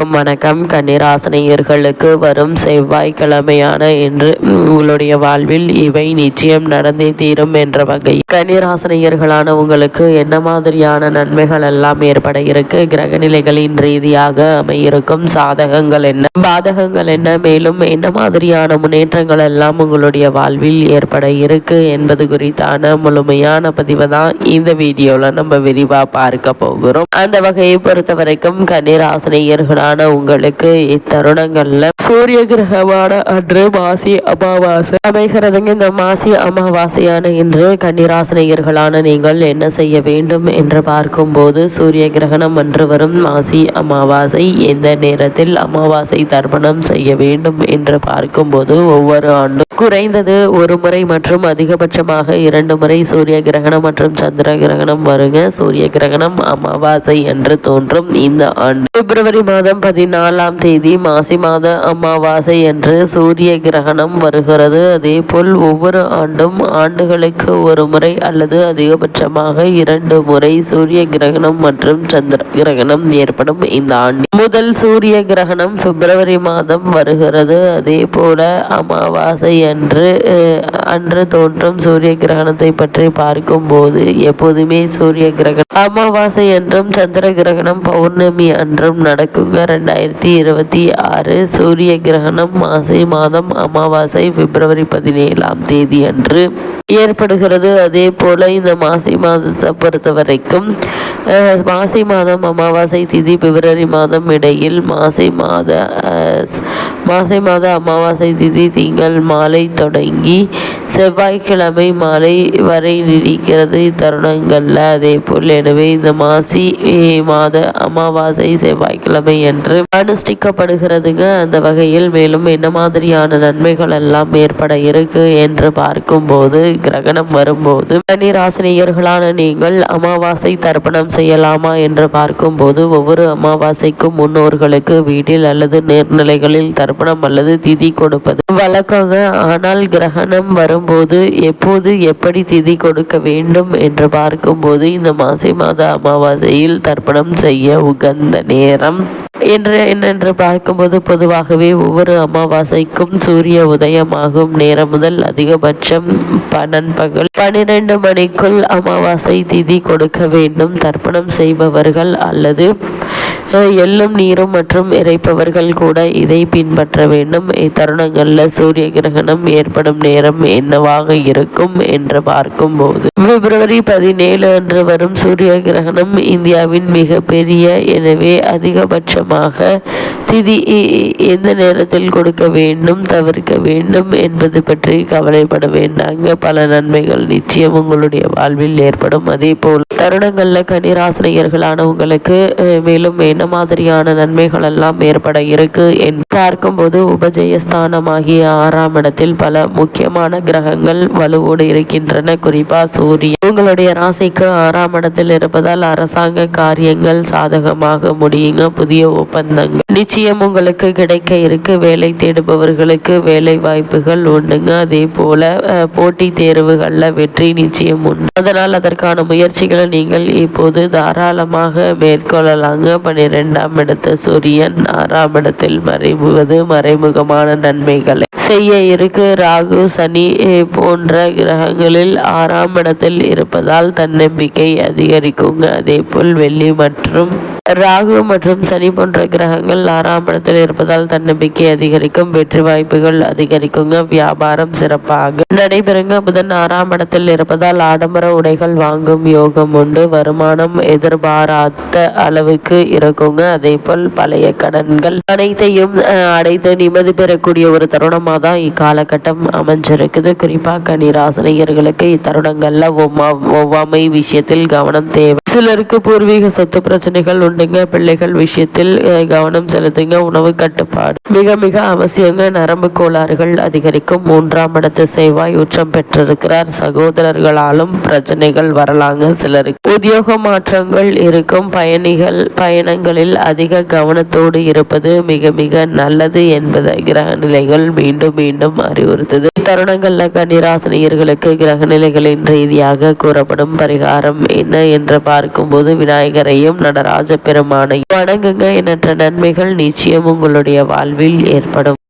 அனைவருக்கும் வணக்கம். கன்னிராசனையர்களுக்கு வரும் செவ்வாய்க்கிழமையான இன்று உங்களுடைய வாழ்வில் இவை நிச்சயம் நடந்தே தீரும் என்ற வகை கன்னிராசனையர்களான உங்களுக்கு என்ன மாதிரியான நன்மைகள் எல்லாம் ஏற்பட இருக்கு? கிரகநிலைகளின் ரீதியாக அமையிருக்கும் சாதகங்கள் என்ன? பாதகங்கள் என்ன? மேலும் என்ன மாதிரியான முன்னேற்றங்கள் எல்லாம் உங்களுடைய வாழ்வில் ஏற்பட இருக்கு என்பது குறித்தான முழுமையான பதிவை தான் இந்த வீடியோவில் நம்ம விரிவாக பார்க்க போகிறோம். அந்த வகையை பொறுத்த வரைக்கும் கன்னிராசனையர்களான உங்களுக்கு இத்தருணங்கள்ல சூரிய கிரகமான அன்று மாசி அமாவாசை அமைகிறதுங்க. இந்த மாசி அமாவாசையான இன்று கன்னிராசினியர்களான நீங்கள் என்ன செய்ய வேண்டும் என்று பார்க்கும்போது சூரிய கிரகணம் அன்று வரும் மாசி அமாவாசை எந்த நேரத்தில் அமாவாசை தர்ப்பணம் செய்ய வேண்டும் என்று பார்க்கும்போது ஒவ்வொரு ஆண்டும் குறைந்தது ஒரு முறை மற்றும் அதிகபட்சமாக இரண்டு முறை சூரிய கிரகணம் மற்றும் சந்திர கிரகணம் வருங்க. சூரிய கிரகணம் அமாவாசை என்று தோன்றும் இந்த ஆண்டு. பிப்ரவரி மாதம் பதினாலாம் தேதி மாசி மாத அமாவாசை என்று சூரிய கிரகணம் வருகிறது. அதே போல் ஒவ்வொரு ஆண்டும் ஆண்டுகளுக்கு ஒரு முறை அல்லது அதிகபட்சமாக இரண்டு முறை சூரிய கிரகணம் மற்றும் சந்திர கிரகணம் ஏற்படும் இந்த ஆண்டு. முதல் சூரிய கிரகணம் பிப்ரவரி மாதம் வருகிறது. அதே போல அமாவாசை அன்று அன்று தோன்றும் சூரிய கிரகணத்தை பற்றி பார்க்கும்போது எப்போதுமே சூரிய கிரகணம் அமாவாசை என்றும் சந்திர கிரகணம் பௌர்ணமி அன்றும் நடக்குங்க. ரெண்டாயிரத்தி இருபத்தி ஆறு சூரிய கிரகணம் மாசி மாதம் அமாவாசை பிப்ரவரி பதினேழாம் தேதி அன்று ஏற்படுகிறது. அதே போல இந்த மாசி மாதத்தை பொறுத்த வரைக்கும் மாசி மாதம் அமாவாசை திதி பிப்ரவரி மாதம் இடையில் மாசி மாத மாசி மாத அமாவாசை திதி திங்கள் மாலை தொடங்கி செவ்வாய்க்கிழமை மாலை வரை நீடிக்கிறது. இத்தருணங்களில் அதே போல் எனவே இந்த மாசி மாத அமாவாசை செவ்வாய்க்கிழமை என்று அனுஷ்டிக்கப்படுகிறதுங்க. அந்த வகையில் மேலும் என்ன மாதிரியான நன்மைகள் எல்லாம் ஏற்பட இருக்கு என்று பார்க்கும்போது கிரகணம் வரும்போது கன்னிராசினியர்களான நீங்கள் அமாவாசை தர்ப்பணம் செய்யலாமா என்று பார்க்கும்போது ஒவ்வொரு அமாவாசைக்கும் முன்னோர்களுக்கு வீட்டில் அல்லது நேர்நிலைகளில் தர்ப்பணம் தர்ப்பணம் அல்லது திதி கொடுப்பது. வழக்கங்க ஆனால் கிரகணம் வரும்போது எப்போது எப்படி திதி கொடுக்க வேண்டும்? என்று பார்க்கும்போது இந்த மாசி மாத அமாவாசையில் தர்ப்பணம் செய்ய உகந்த நேரம். என்று என்னென்று பார்க்கும்போது பொதுவாகவே ஒவ்வொரு அமாவாசைக்கும் சூரிய உதயமாகும் நேரம் முதல் அதிகபட்சம் பன்னன்பகல் பனிரெண்டு மணிக்குள் அமாவாசை திதி கொடுக்க வேண்டும் தர்ப்பணம் செய்பவர்கள் அல்லது எள்ளும் நீரும் மற்றும் இறைப்பவர்கள் கூட இதை பின்பற்ற வேண்டும். இத்தருணங்களில் சூரிய கிரகணம் ஏற்படும் நேரம் என்னவாக இருக்கும் என்று பார்க்கும்போது. பிப்ரவரி பதினேழு அன்று வரும் சூரிய கிரகணம் இந்தியாவின் மிக பெரிய எனவே அதிகபட்சமாக திதி எந்த நேரத்தில் கொடுக்க வேண்டும் தவிர்க்க வேண்டும் என்பது பற்றி கவலைப்பட வேண்டாங்க. பல நன்மைகள் நிச்சயம் உங்களுடைய வாழ்வில் ஏற்படும். அதே போல் தருணங்களில் கன்னிராசினியர்களான உங்களுக்கு மேலும் என்ன மாதிரியான நன்மைகள் எல்லாம் ஏற்பட இருக்கு என்று பார்க்கும்போது உபஜயஸ்தானமாகிய ஆறாம் இடத்தில் பல முக்கியமான கிரகங்கள் வலுவோடு இருக்கின்றன. குறிப்பா சூரியன் உங்களுடைய ராசிக்கு ஆறாம் இடத்தில் இருப்பதால் அரசாங்க காரியங்கள் சாதகமாக முடியுங்க. புதிய ஒப்பந்தங்கள் நிச்சயம் உங்களுக்கு கிடைக்க இருக்கு. வேலை தேடுபவர்களுக்கு வேலை வாய்ப்புகள் உண்டுங்க. அதே போல போட்டி தேர்வுகளில் வெற்றி நிச்சயம் உண்டு. அதனால் அதற்கான முயற்சிகளை நீங்கள் இப்போது தாராளமாக மேற்கொள்ளலாங்க. இரண்டாம் இடத்த சூரியன் ஆறாம் இடத்தில் மறைமுவது மறைமுகமான நன்மைகளை செய்ய இருக்கு. ராகு சனி போன்ற கிரகங்களில் ஆறாம் இடத்தில் இருப்பதால் தன்னம்பிக்கை அதிகரிக்குங்க. அதே போல் வெள்ளி மற்றும் ராகு மற்றும் சனி போன்ற கிரகங்கள் ஆறாம் இடத்தில் இருப்பதால் தன்னம்பிக்கை அதிகரிக்கும் வெற்றி வாய்ப்புகள் அதிகரிக்குங்க. வியாபாரம் சிறப்பாக நடைபெறுங்க. புதன் ஆறாம் இடத்தில் இருப்பதால் ஆடம்பர உடைகள் வாங்கும் யோகம் உண்டு. வருமானம் எதிர்பாராத அளவுக்கு இருக்குங்க. அதே போல் பழைய கடன்கள் அனைத்தையும் அடைத்து நிம்மதி பெறக்கூடிய ஒரு தருணமாக தான் இக்காலகட்டம் அமைஞ்சிருக்குது. குறிப்பாக கனிராசனையர்களுக்கு இத்தருணங்கள்ல ஒவ்வாமை விஷயத்தில் கவனம் தேவை. சிலருக்கு பூர்வீக சொத்து பிரச்சனைகள் உண்டுங்க. பிள்ளைகள் விஷயத்தில் கவனம் செலுத்துங்க. உணவு கட்டுப்பாடு மிக மிக அவசியங்க. நரம்பு கோளாறுகள் அதிகரிக்கும். மூன்றாம் இடத்து செவ்வாய் உச்சம் பெற்றிருக்கிறார். சகோதரர்களாலும் பிரச்சனைகள் வரலாங்க சிலருக்கு. உத்தியோக மாற்றங்கள் இருக்கும். பயணிகள் பயணங்களில் அதிக கவனத்தோடு இருப்பது மிக மிக நல்லது என்பதை கிரக நிலைகள் மீண்டும் மீண்டும் அறிவுறுத்தது. தருணங்களில் கன்னிராசினியர்களுக்கு கிரகநிலைகளின் ரீதியாக கூறப்படும் பரிகாரம் என்ன என்று பார்க்கும்போது விநாயகரையும் நடராஜ பெருமானையும் வணங்குங்க. எண்ணற்ற நன்மைகள் நிச்சயம் உங்களுடைய வாழ்வில் ஏற்படும்.